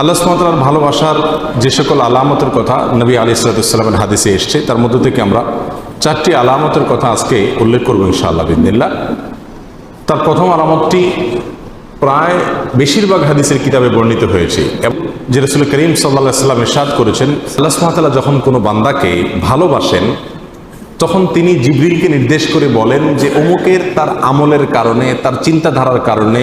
আল্লাহ সুমাতার ভালোবাসার যে সকল আলামতের কথা নবী আলি সালাতামের হাদিসে এসছে, তার মধ্য থেকে আমরা চারটি আলামতের কথা আজকে উল্লেখ করব ইনশাআল্লাহ বিদিল্লা তার প্রথম আলামতটি প্রায় বেশিরভাগ হাদিসের কিতাবে বর্ণিত হয়েছে এবং যে রসুল করিম সাল্লাহ সাল্লাম ইরশাদ করেছেন, আল্লাহ সুমাতাল্লাহ যখন কোনো বান্দাকে ভালোবাসেন, তখন তিনি জিবরিলকে নির্দেশ করে বলেন যে অমুকের তার আমলের কারণে, তার চিন্তাধারার কারণে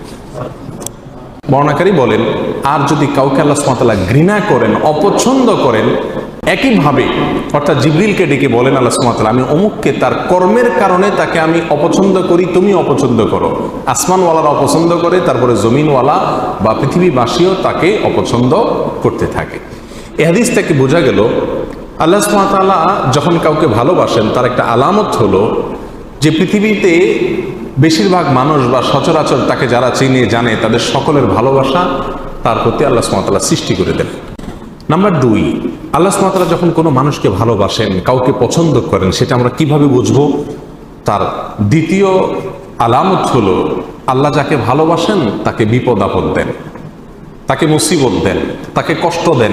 বর্ণাকারী বলেন, আর যদি কাউকে আল্লাহ সুমাতাল্লাহ ঘৃণা করেন, অপছন্দ করেন, একইভাবে, অর্থাৎ জিবরিলকে ডেকে বলেন আল্লাহ সুমাতাল্লাহ আমি অমুককে তার কর্মের কারণে তাকে আমি অপছন্দ করি তুমি অপছন্দ করো। আসমানওয়ালারা অপছন্দ করে, তারপরে জমিনওয়ালা বা পৃথিবীবাসীও তাকে অপছন্দ করতে থাকে। এহাদিস হাদিস থেকে বোঝা গেল, আল্লাহ সুমাতাল্লাহ যখন কাউকে ভালোবাসেন, তার একটা আলামত হলো যে পৃথিবীতে বেশিরভাগ মানুষ বা সচরাচর তাকে যারা চিনে, জানে, তাদের সকলের ভালোবাসা, তার প্রতি আল্লাহ সুমাতাল্লাহ সৃষ্টি করে দেন। নাম্বার দুই, আল্লাহ সুমাতাল্লাহ যখন কোনো মানুষকে ভালোবাসেন, কাউকে পছন্দ করেন, সেটা আমরা কীভাবে বুঝব? তার দ্বিতীয় আলামত হলো, আল্লাহ যাকে ভালোবাসেন, তাকে বিপদ আপদ দেন, তাকে মুসিবত দেন, তাকে কষ্ট দেন।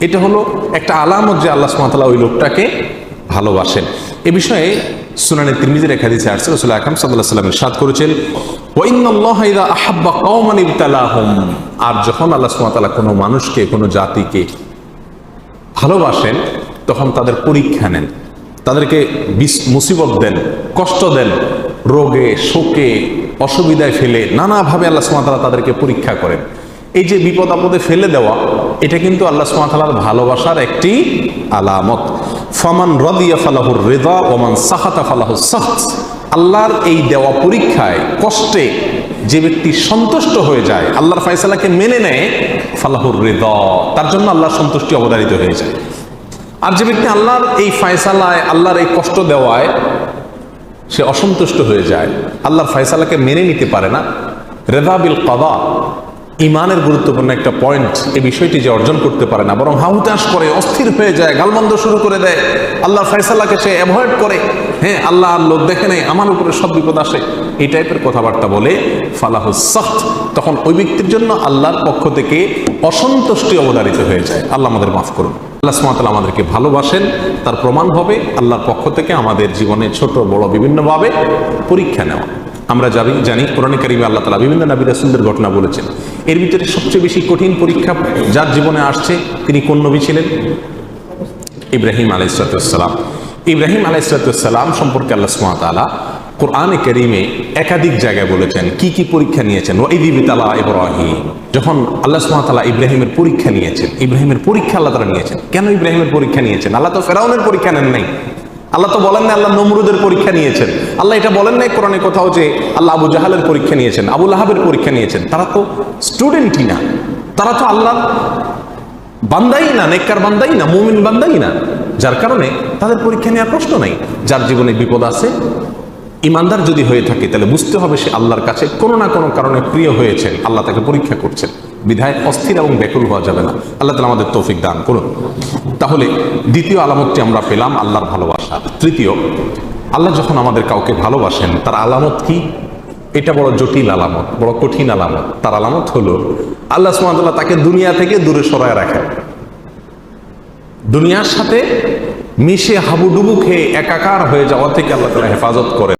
এটা হলো একটা আলামত যে আল্লাহ সুমাতাল্লাহ ওই লোকটাকে ভালোবাসেন। এ বিষয়ে সুনানে তিরমিজের এক হাদিসে আসছে, রাসূল আকরাম সাল্লাল্লাহু আলাইহি ওয়াসাল্লাম ইরশাদ করেছেন, ওয়া ইন্নাল্লাহা ইযা আহাব্বা কওমান ইবতালাহুম। আর যখন আল্লাহ সুবহানাহু ওয়া তাআলা কোনো মানুষকে, কোনো জাতিকে ভালোবাসেন, তখন তাদের পরীক্ষা নেন, তাদেরকে মুসিবত দেন, কষ্ট দেন, রোগে, শোকে, অসুবিধায় ফেলে নানাভাবে আল্লাহ সুমাতালা তাদেরকে পরীক্ষা করেন। এই যে বিপদ আপদে ফেলে দেওয়া, এটা কিন্তু আল্লাহ সুমাতালার ভালোবাসার একটি আলামত। ফমান রদিয়া ফালাহুর রেদা ওমান সাহাতা ফালাহু আল্লাহর এই দেওয়া পরীক্ষায় কষ্টে যে ব্যক্তি সন্তুষ্ট হয়ে যায়, আল্লাহর ফয়সালাকে মেনে নেয়, ফালাহুর রেদা। তার জন্য আল্লাহর সন্তুষ্টি অবধারিত হয়ে যায়। আর যে ব্যক্তি আল্লাহর এই ফয়সালায়, আল্লাহর এই কষ্ট দেওয়ায় সে অসন্তুষ্ট হয়ে যায়, আল্লাহর ফয়সালাকে মেনে নিতে পারে না। রেদাবিল কাদা। ইমানের গুরুত্বপূর্ণ একটা পয়েন্ট এই বিষয়টি যে অর্জন করতে পারে না, বরং হাউতাস করে, অস্থির হয়ে যায়, গালমন্দ শুরু করে দেয়। আল্লাহর ফয়সালাকে সে অ্যাভয়েড করে। হ্যাঁ আল্লাহ আর লোক দেখে নেই আমার উপরে সব বিপদ আসে। এই টাইপের কথাবার্তা বলে ফালাহুসাহ তখন ওই ব্যক্তির জন্য আল্লাহর পক্ষ থেকে অসন্তুষ্টি অবদারিত হয়ে যায়। আল্লাহ আমাদের মাফ করুন। আল্লাহ সুমাতাল আমাদেরকে ভালোবাসেন। তার প্রমাণ হবে আল্লাহর পক্ষ থেকে আমাদের জীবনে ছোট, বড়, বিভিন্নভাবে পরীক্ষা নেওয়া। আমরা জানি জানি, কোরআন কারিমে আল্লাহ তালা বিভিন্ন নাবী রাসুলদের ঘটনা বলেছেন। এর ভিতরে সবচেয়ে বেশি কঠিন পরীক্ষা যার জীবনে আসছে তিনি কোন নবী ছিলেন? ইব্রাহিম আলাইসালাম ইব্রাহিম আলাইসালাম সম্পর্কে আল্লাহ সুমাতালা কোরআনে করিমে একাধিক জায়গায় বলেছেন, কি কি পরীক্ষা নিয়েছেন? ওইদিবিতালা ইব্রাহিম। যখন আল্লাহ সুমাতালা ইব্রাহিমের পরীক্ষা নিয়েছেন, ইব্রাহিমের পরীক্ষা আল্লাহ তারা নিয়েছেন। কেন ইব্রাহিমের পরীক্ষা নিয়েছেন? আল্লাহ তো ফেরাউনের পরীক্ষা নেন নাই। আল্লাহ তো বলেন না আল্লাহ নমরুদের পরীক্ষা নিয়েছেন। আল্লাহ এটা বলেন নাই কোরআনে কোথাও যে আল্লাহ আবু জাহালের পরীক্ষা নিয়েছেন, আবু লাহাবের পরীক্ষা নিয়েছেন। তারা তো স্টুডেন্টই না। তারা তো আল্লাহ বান্দাই না, নেককার বান্দাই না, মুমিন বান্দাই না। যার কারণে তাদের পরীক্ষা নেওয়ার প্রশ্ন নাই। যার জীবনে বিপদ আছে, ইমানদার যদি হয়ে থাকে, তাহলে বুঝতে হবে সে আল্লাহর কাছে কোনো না কোনো কারণে প্রিয় হয়েছে আল্লাহ তাকে পরীক্ষা করছেন। বিধায় অস্থির এবং ব্যাকুল হওয়া যাবে না। আল্লাহ তালা আমাদের তৌফিক দান করুন। তাহলে দ্বিতীয় আলামতটি আমরা পেলাম আল্লাহর ভালোবাসা। তৃতীয়, আল্লাহ যখন আমাদের কাউকে ভালোবাসেন, তার আলামত কি? এটা বড় জটিল আলামত, বড় কঠিন আলামত। তার আলামত হলো, আল্লাহ সুমাদুল্লাহ তাকে দুনিয়া থেকে দূরে সরায় রাখেন। দুনিয়ার সাথে মিশে হাবুডুবু খেয়ে একাকার হয়ে যাওয়া থেকে আল্লাহ তালা হেফাজত করেন।